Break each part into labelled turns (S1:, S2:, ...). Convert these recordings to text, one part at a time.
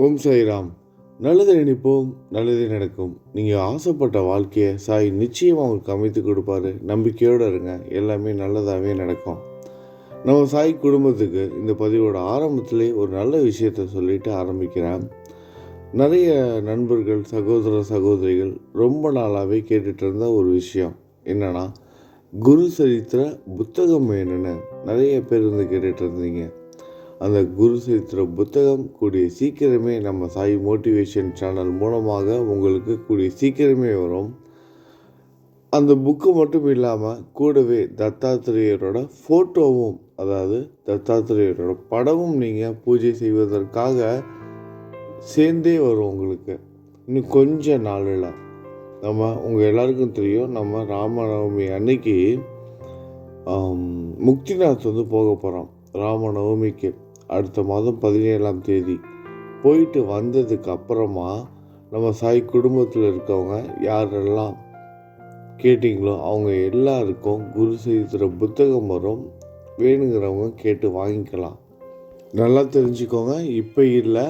S1: ஓம் சாய்ராம். நல்லது நினைப்போம் நல்லது நடக்கும். நீங்கள் ஆசைப்பட்ட வாழ்க்கையை சாய் நிச்சயமாக உங்களுக்கு அமைத்து கொடுப்பாரு. நம்பிக்கையோடு இருங்க. எல்லாமே நல்லதாகவே நடக்கும். நம்ம சாய் குடும்பத்துக்கு இந்த பதிவோட ஆரம்பத்திலே ஒரு நல்ல விஷயத்த சொல்லிட்டு ஆரம்பிக்கிறேன். நிறைய நண்பர்கள் சகோதர சகோதரிகள் ரொம்ப நாளாகவே கேட்டுட்டு இருந்த ஒரு விஷயம். என்னென்னா குரு சரித்திர புத்தகம் வேணும்னு நிறைய பேர் வந்து கேட்டுட்டு இருந்தீங்க. அந்த குரு சரித்திர புத்தகம் கூடிய சீக்கிரமே நம்ம சாய் மோட்டிவேஷன் சேனல் மூலமாக உங்களுக்கு கூடிய சீக்கிரமே வரும். அந்த புக்கு மட்டும் இல்லாமல் கூடவே தத்தாத்திரேயரோட ஃபோட்டோவும் அதாவது தத்தாத்திரேயரோட படமும் நீங்கள் பூஜை செய்வதற்காக சேர்ந்தே வரும் உங்களுக்கு. இன்னும் கொஞ்ச நாளில் நம்ம உங்கள் எல்லாருக்கும் தெரியும் நம்ம ராமநவமி அன்னைக்கு முக்திநாத் வந்து போக போகிறோம் ராமநவமிக்கு. அடுத்த மாதம் பதினேழாம் தேதி. போயிட்டு வந்ததுக்கு அப்புறமா நம்ம சாய் குடும்பத்தில் இருக்கவங்க யாரெல்லாம் கேட்டிங்களோ அவங்க எல்லாருக்கும் குரு சரித்திர புத்தகம் வரும். வேணுங்கிறவங்க கேட்டு வாங்கிக்கலாம். நல்லா தெரிஞ்சுக்கோங்க. இப்போ இல்லை.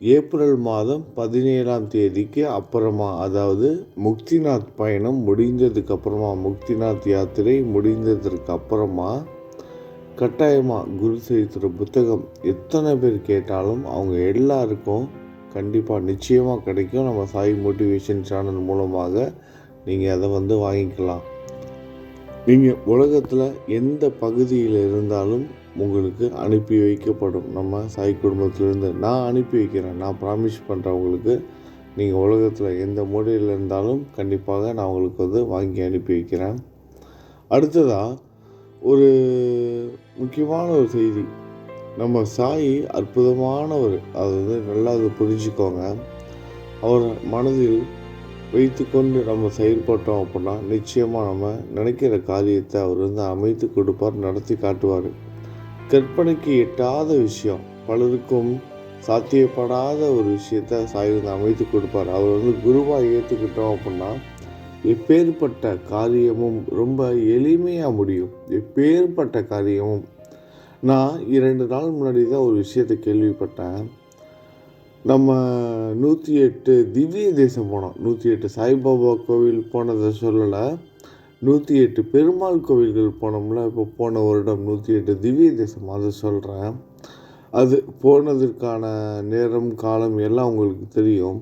S1: ஏப்ரல் மாதம் பதினேழாம் தேதிக்கு அப்புறமா அதாவது முக்திநாத் பயணம் முடிந்ததுக்கு அப்புறமா முக்திநாத் யாத்திரை முடிந்ததற்கு அப்புறமா கட்டாயமாக குரு சரித்திர புத்தகம் எத்தனை பேர் கேட்டாலும் அவங்க எல்லாருக்கும் கண்டிப்பாக நிச்சயமாக கிடைக்கும். நம்ம சாய் மோட்டிவேஷன் சேனல் மூலமாக நீங்கள் அதை வந்து வாங்கிக்கலாம். நீங்கள் உலகத்தில் எந்த பகுதியில் இருந்தாலும் உங்களுக்கு அனுப்பி வைக்கப்படும். நம்ம சாய் குடும்பத்திலேருந்து நான் அனுப்பி வைக்கிறேன். நான் ப்ராமிஸ் பண்ணுறேன் உங்களுக்கு. நீங்கள் உலகத்தில் எந்த மூலையில் இருந்தாலும் கண்டிப்பாக நான் உங்களுக்கு வந்து வாங்கி அனுப்பி வைக்கிறேன். அடுத்ததாக ஒரு முக்கியமான ஒரு செய்தி. நம்ம சாய் அற்புதமானவர். அது வந்து நல்லா அதை புரிஞ்சுக்கோங்க. அவர் மனதில் வைத்துக்கொண்டு நம்ம செயல்பட்டோம் அப்படின்னா நிச்சயமாக நம்ம நினைக்கிற காரியத்தை அவர் வந்து அமைத்து கொடுப்பார் நடத்தி காட்டுவார். கற்பனைக்கு எட்டாத விஷயம். பலருக்கும் சாத்தியப்படாத ஒரு விஷயத்த சாய் வந்து அமைத்து கொடுப்பார். அவர் வந்து குருவாக ஏற்றுக்கிட்டோம் அப்படின்னா எப்பேற்பட்ட காரியமும் ரொம்ப எளிமையாக முடியும். எப்பேற்பட்ட காரியமும். நான் இரண்டு நாள் முன்னாடி தான் ஒரு விஷயத்தை கேள்விப்பட்டேன். நம்ம நூற்றி எட்டு திவ்ய தேசம் போனோம். நூற்றி எட்டு சாய்பாபா கோவில் போனதை சொல்லலை. நூற்றி எட்டு பெருமாள் கோவில்கள் போனோம்ல இப்போ போன வருடம் நூற்றி எட்டு திவ்ய தேசம் அதை சொல்கிறேன் அது போனதற்கான நேரம் காலம் எல்லாம் உங்களுக்கு தெரியும்.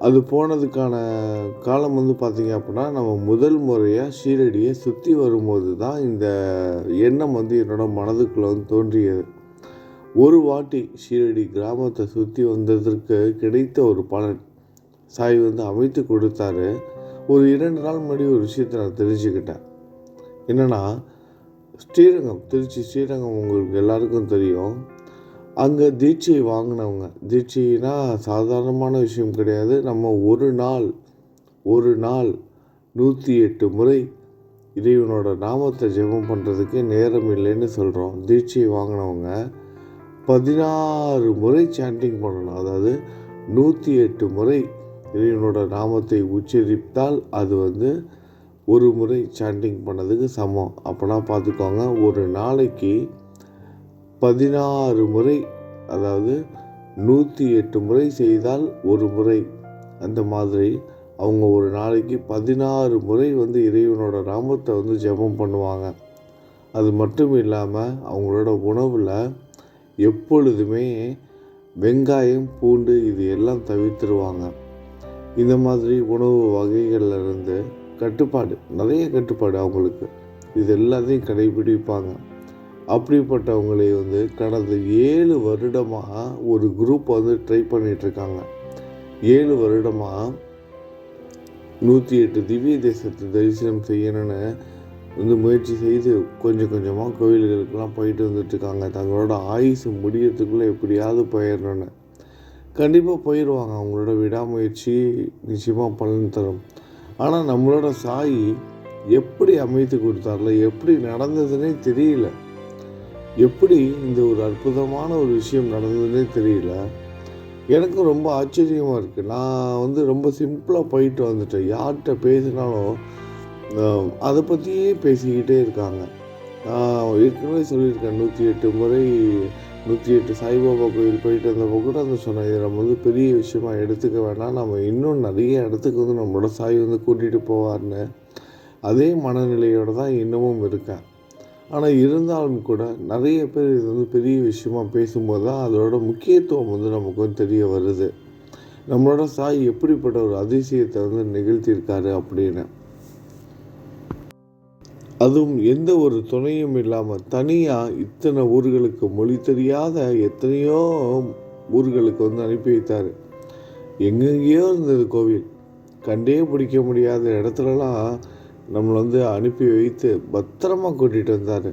S1: அது போனதுக்கான காலம் வந்து பார்த்திங்க அப்படின்னா நம்ம முதல் முறையாக ஷீரடியை சுற்றி வரும்போது தான் இந்த எண்ணம் வந்து என்னோட மனதுக்குள்ளே வந்து தோன்றியது. ஒரு வாட்டி ஷீரடி கிராமத்தை சுற்றி வந்ததற்கு கிடைத்த ஒரு பலன். சாய் வந்து அமைத்து கொடுத்தாரு. ஒரு இரண்டு நாள் முன்னாடி ஒரு விஷயத்தை நான் தெரிஞ்சுக்கிட்டேன். என்னென்னா ஸ்ரீரங்கம் திருச்சி ஸ்ரீரங்கம் உங்களுக்கு எல்லாருக்கும் தெரியும். அங்கே தீட்சை வாங்கினவங்க. தீட்சைனா சாதாரணமான விஷயம் கிடையாது. நம்ம ஒரு நாள் ஒரு நாள் நூற்றி எட்டு முறை இறைவனோட நாமத்தை ஜெபம் பண்ணுறதுக்கு நேரம் இல்லைன்னு சொல்கிறோம் தீட்சை வாங்கினவங்க பதினாறு முறை சாண்டிங் பண்ணணும். அதாவது நூற்றி எட்டு முறை இறைவனோட நாமத்தை உச்சரித்தால் அது வந்து ஒரு முறை சாண்டிங் பண்ணதுக்கு சமம். அப்போனா பார்த்துக்கோங்க ஒரு நாளைக்கு பதினாறு முறை அதாவது நூற்றி எட்டு முறை செய்தால் ஒரு முறை. அந்த மாதிரி அவங்க ஒரு நாளைக்கு பதினாறு முறை வந்து இறைவனோட நாமத்தை வந்து ஜெபம் பண்ணுவாங்க. அது மட்டும் இல்லாமல் அவங்களோட உணவில் எப்பொழுதுமே வெங்காயம் பூண்டு இது எல்லாம் தவிர்த்துருவாங்க. இந்த மாதிரி உணவு வகைகள்ல இருந்து கட்டுப்பாடு நிறைய கட்டுப்பாடு அவங்களுக்கு. இது எல்லாத்தையும் கடைபிடிப்பாங்க. அப்படிப்பட்டவங்களை வந்து கடந்த ஏழு வருடமாக ஒரு குரூப் வந்து ட்ரை பண்ணிகிட்ருக்காங்க ஏழு வருடமாக நூற்றி எட்டு திவ்ய தேசத்தை தரிசனம் செய்யணும்னு வந்து முயற்சி செய்து கொஞ்சம் கொஞ்சமாக கோவில்களுக்கெல்லாம் போயிட்டு வந்துட்டுருக்காங்க. தங்களோட ஆயுசு முடியறதுக்குள்ளே எப்படியாவது போயிடணும்னு. கண்டிப்பாக போயிடுவாங்க அவங்களோட விடாமுயற்சி நிச்சயமாக பலன் தரும். ஆனால் நம்மளோட சாய் எப்படி அமைத்து கொடுத்தார்ல எப்படி நடந்ததுன்னே தெரியல. எப்படி இந்த ஒரு அற்புதமான ஒரு விஷயம் நடந்ததுன்னே தெரியல. எனக்கும் ரொம்ப ஆச்சரியமாக இருக்குது நான் வந்து ரொம்ப சிம்பிளாக போயிட்டு வந்துட்டேன். யார்கிட்ட பேசினாலும் அதை பற்றியே பேசிக்கிட்டே இருக்காங்க. நான் ஏற்கனவே சொல்லியிருக்கேன் நூற்றி எட்டு முறை நூற்றி எட்டு சாய்பாபா கோயில் போயிட்டு வந்தப்போ கூட அந்த சொன்னேன் இதை நம்ம வந்து பெரிய விஷயமா எடுத்துக்க வேணாம். நம்ம இன்னும் நிறைய இடத்துக்கு வந்து நம்மளோட சாய் வந்து கூட்டிகிட்டு போவார்னு அதே மனநிலையோடு தான் இன்னமும் இருக்கேன். ஆனால் இருந்தாலும் கூட நிறைய பேர் இது வந்து பெரிய விஷயமா பேசும்போது தான் அதோட முக்கியத்துவம் வந்து நமக்கு வந்து தெரிய வருது. நம்மளோட சாய் எப்படிப்பட்ட ஒரு அதிசயத்தை வந்து நிகழ்த்தியிருக்காரு அப்படின்னு. அதுவும் எந்த ஒரு துணையும் இல்லாமல் தனியாக இத்தனை ஊர்களுக்கு மொழி தெரியாத எத்தனையோ ஊர்களுக்கு வந்து அனுப்பி வைத்தார். எங்கெங்கேயோ இருந்தது கோவில். கண்டே பிடிக்க முடியாத இடத்துலலாம் நம்மளை வந்து அனுப்பி வைத்து பத்திரமா கூட்டிகிட்டு வந்தார்.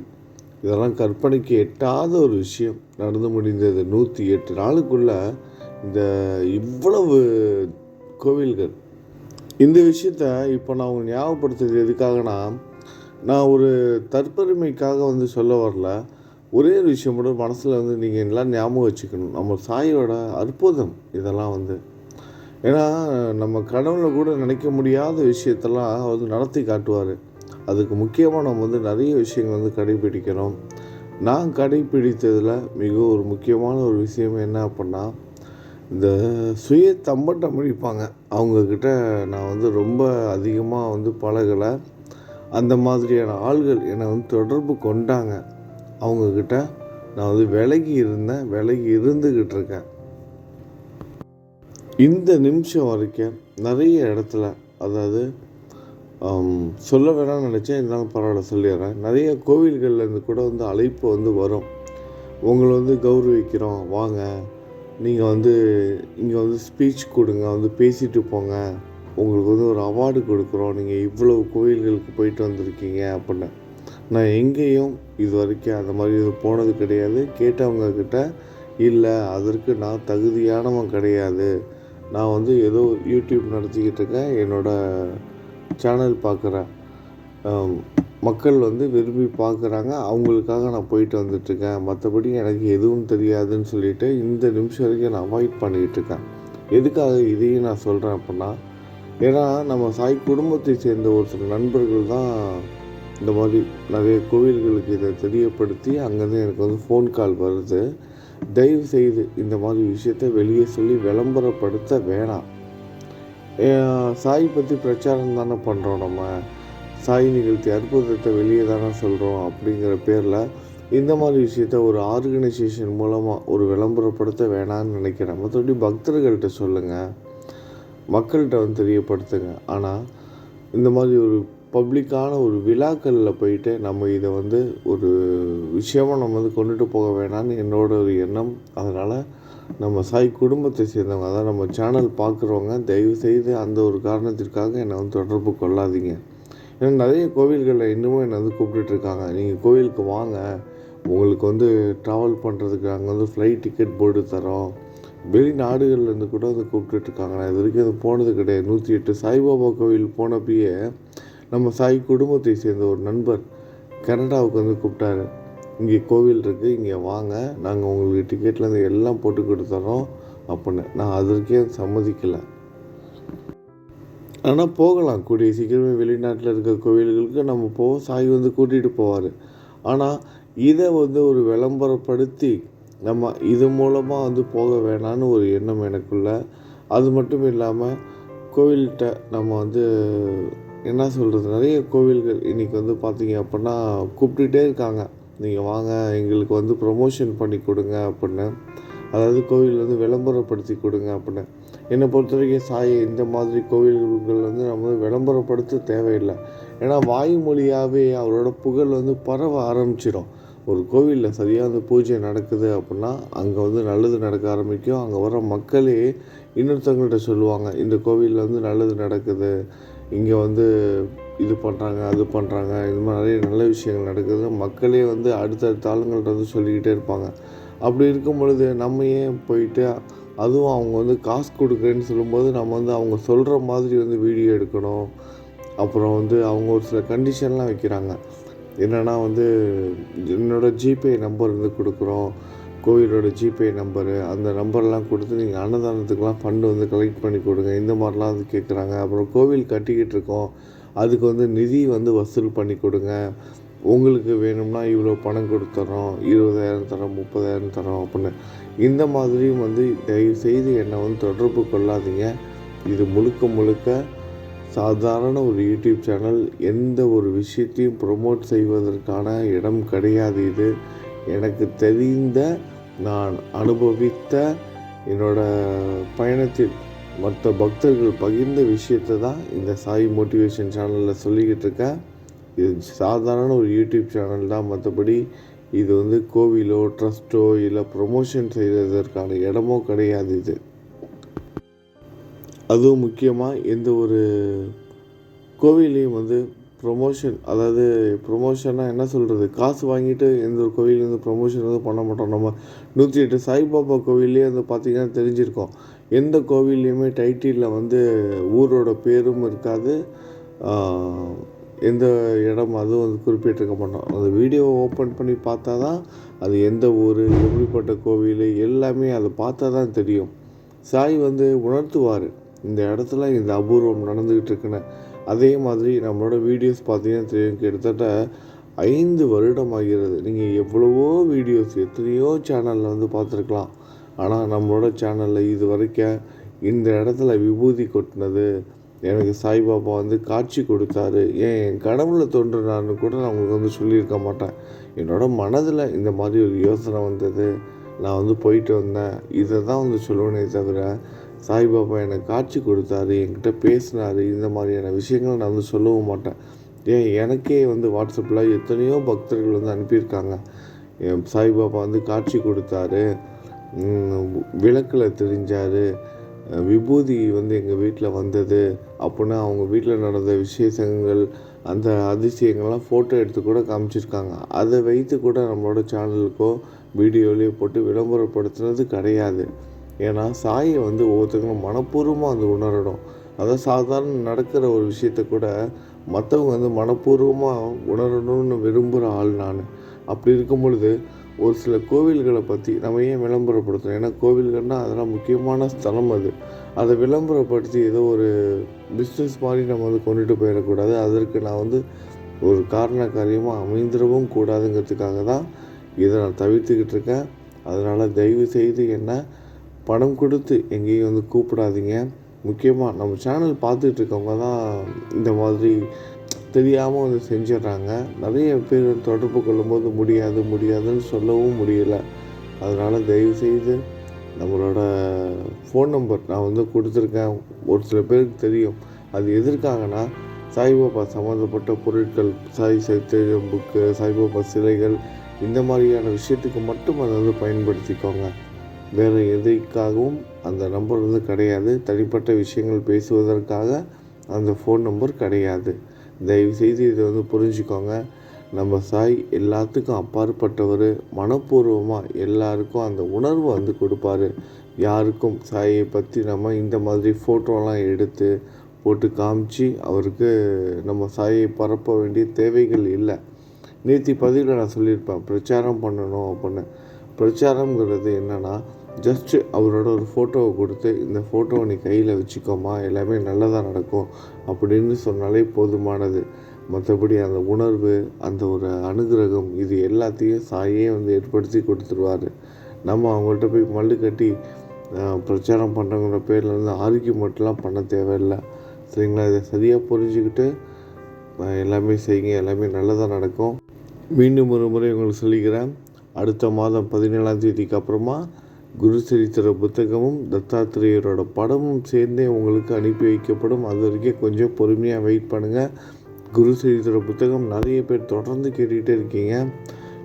S1: இதெல்லாம் கற்பனைக்கு எட்டாத ஒரு விஷயம். நடந்து முடிந்தது நூற்றி எட்டு நாளுக்குள்ளே இந்த இவ்வளவு கோவில்கள். இந்த விஷயத்த இப்போ நான் அவங்க ஞாபகப்படுத்துறது எதுக்காகனா நான் ஒரு தற்பெருமைக்காக வந்து சொல்ல வரல. ஒரே ஒரு விஷயம் மட்டும் மனசில் வந்து நீங்கள் எல்லாம் ஞாபகம் வச்சுக்கணும். நம்ம சாயோட அற்புதம் இதெல்லாம் வந்து. ஏன்னா நம்ம கனவுல கூட நினைக்க முடியாத விஷயத்தெல்லாம் அவர் வந்து நடத்தி காட்டுவார். அதுக்கு முக்கியமாக நம்ம வந்து நிறைய விஷயங்கள் வந்து கடைபிடிக்கிறோம் நான் கடைபிடித்ததில் மிக ஒரு முக்கியமான ஒரு விஷயம் என்ன அப்படின்னா இந்த சுய தம்பட்டம் பிடிப்பாங்க அவங்கக்கிட்ட நான் வந்து ரொம்ப அதிகமாக வந்து பழகலை. அந்த மாதிரியான ஆள்கள் என்னை வந்து தொடர்பு கொண்டாங்க. அவங்கக்கிட்ட நான் வந்து விலகி இருந்தேன் விலகி இருந்துக்கிட்டு இருக்கேன். இந்த நிமிஷம் வரைக்கும் நிறைய இடத்துல அதாவது சொல்ல வேணாம்னு நினச்சேன் இருந்தாலும் பரவாயில்ல சொல்லிடுறேன். நிறைய கோவில்கள்லேருந்து கூட வந்து அழைப்பு வந்து வரும். உங்களை வந்து கௌரவிக்கிறோம் வாங்க. நீங்கள் வந்து இங்கே வந்து ஸ்பீச் கொடுங்க வந்து பேசிட்டு போங்க. உங்களுக்கு வந்து ஒரு அவார்டு கொடுக்குறோம். நீங்கள் இவ்வளவு கோவில்களுக்கு போயிட்டு வந்திருக்கீங்க அப்படின்னு. நான் எங்கேயும் இது வரைக்கும் அந்த மாதிரி இது போனது கிடையாது. கேட்டவங்கக்கிட்ட இல்லை அதற்கு நான் தகுதியானவன் கிடையாது. நான் வந்து ஏதோ யூடியூப் நடத்திக்கிட்டு இருக்கேன். என்னோட சேனல் பார்க்குறேன் மக்கள் வந்து விரும்பி பார்க்குறாங்க. அவங்களுக்காக நான் போயிட்டு வந்துட்டுருக்கேன் மற்றபடி எனக்கு எதுவும் தெரியாதுன்னு சொல்லிட்டு இந்த நிமிஷம் வரைக்கும் நான் அவாய்ட் பண்ணிக்கிட்டு இருக்கேன். எதுக்காக இதையும் நான் சொல்கிறேன் அப்படின்னா ஏன்னா நம்ம சாய் குடும்பத்தை சேர்ந்த ஒரு சில நண்பர்கள் தான் இந்த மாதிரி நிறைய கோவில்களுக்கு இதை தெரியப்படுத்தி அங்கேருந்து எனக்கு வந்து ஃபோன் கால் வருது. தயவு செய்து இந்த மாதிரி விஷயத்தை வெளியே சொல்லி விளம்பரப்படுத்த வேணாம். சாய் பற்றி பிரச்சாரம் தானே பண்ணுறோம் நம்ம. சாய் நிகழ்த்தி அற்புதத்தை வெளியே தானே சொல்கிறோம் அப்படிங்கிற பேரில் இந்த மாதிரி விஷயத்த ஒரு ஆர்கனைசேஷன் மூலமாக ஒரு விளம்பரப்படுத்த வேணாம்னு நினைக்கிறேன். மற்றபடி பக்தர்கள்ட்ட சொல்லுங்கள் மக்கள்கிட்ட வந்து தெரியப்படுத்துங்க. ஆனால் இந்த மாதிரி ஒரு பப்ளிக்கான ஒரு விழாக்களில் போயிட்டு நம்ம இதை வந்து ஒரு விஷயமாக நம்ம வந்து கொண்டுட்டு போக வேணாம்னு என்னோட ஒரு எண்ணம். அதனால் நம்ம சாய் குடும்பத்தை சேர்ந்தவங்க அதான் நம்ம சேனல் பார்க்குறவங்க தயவு செய்து அந்த ஒரு காரணத்திற்காக என்னை வந்து தொடர்பு கொள்ளாதீங்க. ஏன்னா நிறைய கோவில்களில் இன்னமும் என்னை வந்து கூப்பிட்டுட்ருக்காங்க. நீங்கள் கோவிலுக்கு வாங்க. உங்களுக்கு வந்து ட்ராவல் பண்ணுறதுக்கு அங்கே வந்து ஃப்ளைட் டிக்கெட் போட்டு தரோம். வெளிநாடுகள்லேருந்து கூட வந்து கூப்பிட்டுட்ருக்காங்க. நான் இது வரைக்கும் அது போனது கிடையாது. நூற்றி எட்டு சாய்பாபா கோவில் போனப்பயே நம்ம சாய் குடும்பத்தை சேர்ந்த ஒரு நண்பர் கனடாவுக்கு வந்து கூப்பிட்டாரு. இங்கே கோவில் இருக்குது இங்கே வாங்க நாங்கள் உங்களுக்கு டிக்கெட்லேருந்து எல்லாம் போட்டு கொடுத்துறோம் அப்படின்னு. நான் அதற்கே சம்மதிக்கலை. ஆனால் போகலாம் கூடிய சீக்கிரமே வெளிநாட்டில் இருக்க கோவில்களுக்கு நம்ம போவோம் சாய் வந்து கூட்டிகிட்டு போவார். ஆனால் இதை வந்து ஒரு விளம்பரப்படுத்தி நம்ம இது மூலமாக வந்து போக வேணான்னு ஒரு எண்ணம் எனக்குள்ள. அது மட்டும் இல்லாமல் கோவில்கிட்ட நம்ம வந்து என்ன சொல்கிறது நிறைய கோவில்கள் இன்றைக்கி வந்து பார்த்தீங்க அப்படின்னா கூப்பிட்டுட்டே இருக்காங்க. நீங்கள் வாங்க எங்களுக்கு வந்து ப்ரொமோஷன் பண்ணி கொடுங்க அப்படின்னு. அதாவது கோவில் வந்து விளம்பரப்படுத்தி கொடுங்க அப்படின்னு. என்னை பொறுத்த வரைக்கும் சாயி இந்த மாதிரி கோவில்கள் வந்து நம்ம வந்து விளம்பரப்படுத்த தேவையில்லை. ஏன்னா வாய்மொழியாகவே அவரோட புகழ் வந்து பரவ ஆரம்பிச்சிடும் ஒரு கோவிலில் சரியாக அந்த பூஜை நடக்குது அப்படின்னா அங்கே வந்து நல்லது நடக்க ஆரம்பிக்கும். அங்கே வர மக்களே இன்னொருத்தவங்கள்ட்ட சொல்லுவாங்க இந்த கோவிலில் வந்து நல்லது நடக்குது. இங்கே வந்து இது பண்ணுறாங்க அது பண்ணுறாங்க. இது மாதிரி நிறைய நல்ல விஷயங்கள் நடக்குது. மக்களே வந்து அடுத்தடுத்த ஆளுங்கள்ட்ட வந்து சொல்லிக்கிட்டே இருப்பாங்க. அப்படி இருக்கும் பொழுது நம்ம ஏன் போயிட்டு அதுவும் அவங்க வந்து காசு கொடுக்குறேன்னு சொல்லும்போது நம்ம வந்து அவங்க சொல்கிற மாதிரி வந்து வீடியோ எடுக்கணும். அப்புறம் வந்து அவங்க ஒரு சில கண்டிஷன்லாம் வைக்கிறாங்க. என்னென்னா வந்து என்னோட ஜிபே நம்பர் வந்து கொடுக்குறோம். கோவிலோட ஜிபே நம்பரு அந்த நம்பர்லாம் கொடுத்து நீங்கள் அன்னதானத்துக்கெலாம் ஃபண்டு வந்து கலெக்ட் பண்ணி கொடுங்க. இந்த மாதிரிலாம் வந்து கேட்குறாங்க அப்புறம் கோவில் கட்டிக்கிட்டு இருக்கோம். அதுக்கு வந்து நிதி வந்து வசூல் பண்ணி கொடுங்க. உங்களுக்கு வேணும்னா இவ்வளோ பணம் கொடுத்துறோம் இருபதாயிரம் தரோம் முப்பதாயிரம் தரோம் அப்படின்னு. இந்த மாதிரியும் வந்து தயவு செய்து என்னை வந்து தொடர்பு கொள்ளாதீங்க. இது முழுக்க முழுக்க சாதாரண ஒரு யூடியூப் சேனல். எந்த ஒரு விஷயத்தையும் ப்ரொமோட் செய்வதற்கான இடம் கிடையாது இது. எனக்கு தெரிந்த நான் அனுபவித்த என்னோட பயணத்தில் மற்ற பக்தர்கள் பகிர்ந்த விஷயத்தை தான் இந்த சாய் மோட்டிவேஷன் சேனலில் சொல்லிக்கிட்டு இருக்கேன். இது சாதாரண ஒரு யூடியூப் சேனல் தான். மற்றபடி இது வந்து கோவிலோ ட்ரஸ்ட்டோ இல்லை ப்ரொமோஷன் செய்கிறதற்கான இடமோ கிடையாது இது. அதுவும் முக்கியமாக எந்த ஒரு கோவிலையும் வந்து ப்ரொமோஷன் அதாவது ப்ரொமோஷன்னா என்ன சொல்கிறது காசு வாங்கிட்டு எந்த ஒரு கோவிலேருந்து ப்ரொமோஷன் வந்து பண்ண மாட்டோம். நம்ம நூற்றி எட்டு சாய்பாபா கோவில்லே வந்து பார்த்திங்கன்னா தெரிஞ்சிருக்கோம். எந்த கோவில்லையுமே டைட்டிலில் வந்து ஊரோட பேரும் இருக்காது. எந்த இடம் அதுவும் வந்து குறிப்பிட்டிருக்க மாட்டோம். அந்த வீடியோவை ஓப்பன் பண்ணி பார்த்தா தான் அது எந்த ஊர் எப்படிப்பட்ட கோவில் எல்லாமே அதை பார்த்தா தான் தெரியும். சாய் வந்து உணர்த்துவார். இந்த இடத்துல இந்த அபூர்வம் நடந்துக்கிட்டு இருக்குன்னு. அதே மாதிரி நம்மளோட வீடியோஸ் பார்த்தீங்கன்னா தெரியும் கிட்டத்தட்ட ஐந்து வருடம் ஆகிறது. நீங்கள் எவ்வளவோ வீடியோஸ் எத்தனையோ சேனலில் வந்து பார்த்துருக்கலாம். ஆனால் நம்மளோட சேனலில் இது வரைக்கும் இந்த இடத்துல விபூதி கொட்டினது எனக்கு சாய்பாபா வந்து காட்சி கொடுத்தாரு ஏன் என் கனவுல தோன்றுனான்னு கூட நான் உங்களுக்கு வந்து சொல்லியிருக்க மாட்டேன். என்னோட மனதில் இந்த மாதிரி ஒரு யோசனை வந்தது. நான் வந்து போயிட்டு வந்தேன். இதை தான் வந்து சொல்லுவேனே தவிர சாய்பாபா எனக்கு காட்சி கொடுத்தாரு என்கிட்ட பேசினாரு. இந்த மாதிரியான விஷயங்கள் நான் வந்து சொல்லவும் மாட்டேன். ஏன்? எனக்கே வந்து வாட்ஸ்அப்பில் எத்தனையோ பக்தர்கள் வந்து அனுப்பியிருக்காங்க. என் சாய்பாபா வந்து காட்சி கொடுத்தாரு விளக்கில் தெரிஞ்சார் விபூதி வந்து எங்கள் வீட்டில் வந்தது அப்படின்னா அவங்க வீட்டில் நடந்த விசேஷங்கள் அந்த அதிசயங்கள்லாம் ஃபோட்டோ எடுத்து கூட காமிச்சிருக்காங்க. அதை வைத்து கூட நம்மளோட சேனலுக்கோ வீடியோலையோ போட்டு விளம்பரப்படுத்துனது கிடையாது. ஏன்னா சாயை வந்து ஒவ்வொருத்தங்களும் மனப்பூர்வமாக வந்து உணரணும். அதான் சாதாரண நடக்கிற ஒரு விஷயத்த கூட மற்றவங்க வந்து மனப்பூர்வமாக உணரணும்னு விரும்புகிற ஆள் நான். அப்படி இருக்கும் பொழுது ஒரு சில கோவில்களை பற்றி நம்ம ஏன் விளம்பரப்படுத்தணும்? ஏன்னா கோவில்கள்னால் அதெல்லாம் முக்கியமான ஸ்தலம் அது. அதை விளம்பரப்படுத்தி ஏதோ ஒரு பிஸ்னஸ் மாதிரி நம்ம வந்து கொண்டுட்டு போயிடக்கூடாது. அதற்கு நான் வந்து ஒரு காரண காரியமாக அமைந்திடவும் கூடாதுங்கிறதுக்காக தான் இதை நான் தவிர்த்துக்கிட்டு இருக்கேன். அதனால் தயவு செய்து என்ன பணம் கொடுத்து எங்கேயும் வந்து கூப்பிடாதீங்க. முக்கியமாக நம்ம சேனல் பார்த்துட்டு இருக்கவங்க தான் இந்த மாதிரி தெரியாமல் வந்து செஞ்சிடுறாங்க. நிறைய பேர் தொடர்பு கொள்ளும்போது முடியாது முடியாதுன்னு சொல்லவும் முடியல. அதனால் தயவு செய்து நம்மளோட ஃபோன் நம்பர் நான் வந்து கொடுத்துருக்கேன். ஒரு சில பேருக்கு தெரியும். அது எதிர்க்காங்கன்னா சாய்பாபா சம்மந்தப்பட்ட பொருட்கள் சாய் சைத்தன்யம் புக்கு சாய்பாபா சிலைகள் இந்த மாதிரியான விஷயத்துக்கு மட்டும் அதை வந்து பயன்படுத்திக்கோங்க. வேறு எதுக்காகவும் அந்த நம்பர் வந்து கிடையாது. தனிப்பட்ட விஷயங்கள் பேசுவதற்காக அந்த ஃபோன் நம்பர் கிடையாது. தயவுசெய்து இதை வந்து புரிஞ்சுக்கோங்க. நம்ம சாய் எல்லாத்துக்கும் அப்பாற்பட்டவர். மனப்பூர்வமாக எல்லாருக்கும் அந்த உணர்வை வந்து கொடுப்பாரு. யாருக்கும் சாயை பற்றி நம்ம இந்த மாதிரி ஃபோட்டோலாம் எடுத்து போட்டு காமிச்சு அவருக்கு நம்ம சாயை பரப்ப வேண்டிய தேவைகள் இல்லை. நேற்று பதிவில் நான் சொல்லியிருப்பேன். பிரச்சாரம் பண்ணணும் அப்படின்னு. பிரச்சாரங்கிறது என்னென்னா ஜஸ்ட்டு அவரோட ஒரு ஃபோட்டோவை கொடுத்து இந்த ஃபோட்டோவை நீ கையில் வச்சுக்கோமா எல்லாமே நல்லதாக நடக்கும் அப்படின்னு சொன்னாலே போதுமானது. மற்றபடி அந்த உணர்வு அந்த ஒரு அனுகிரகம் இது எல்லாத்தையும் சாயே வந்து ஏற்படுத்தி கொடுத்துருவாரு. நம்ம அவங்கள்ட்ட போய் மல்லு கட்டி பிரச்சாரம் பண்ணுறவங்கள பேரில் வந்து ஆரோக்கியமெண்ட்லாம் பண்ண தேவையில்லை. சரிங்களா? இதை சரியாக புரிஞ்சுக்கிட்டு எல்லாமே செய்யுங்க எல்லாமே நல்லதாக நடக்கும். மீண்டும் ஒரு முறை உங்களுக்கு சொல்லிக்கிறேன். அடுத்த மாதம் பதினேழாம் தேதிக்கு அப்புறமா குரு சரித்திர புத்தகமும் தத்தாத்திரேயரோட படமும் சேர்ந்தே உங்களுக்கு அனுப்பி வைக்கப்படும். அது வரைக்கும் கொஞ்சம் பொறுமையாக வெயிட் பண்ணுங்கள் குரு சரித்திர புத்தகம் நிறைய பேர் தொடர்ந்து கேட்டுக்கிட்டே இருக்கீங்க.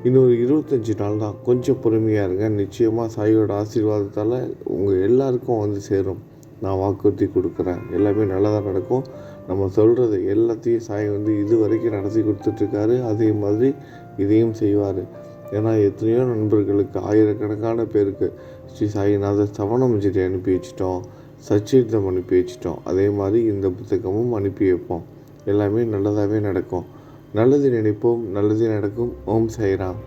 S1: இன்னொரு இருபத்தஞ்சி நாள் தான். கொஞ்சம் பொறுமையாக இருங்க. நிச்சயமாக சாயோட ஆசீர்வாதத்தால் உங்கள் எல்லாருக்கும் வந்து சேரும். நான் வாக்குறுதி கொடுக்குறேன். எல்லாமே நல்லதாக நடக்கும். நம்ம சொல்கிறது எல்லாத்தையும் சாய் வந்து இது வரைக்கும் நடத்தி கொடுத்துட்ருக்காரு அதே மாதிரி இதையும் செய்வார். ஏன்னா எத்தனையோ நண்பர்களுக்கு ஆயிரக்கணக்கான பேருக்கு ஸ்ரீ சாய்நாத ஜெரி அனுப்பி வச்சிட்டோம் சச்சீர்த்தம் அனுப்பி வச்சிட்டோம். அதே மாதிரி இந்த புத்தகமும் அனுப்பி வைப்போம். எல்லாமே நல்லதாகவே நடக்கும். நல்லது நினைப்போம் நல்லது நடக்கும். ஓம் சாய்ராம்.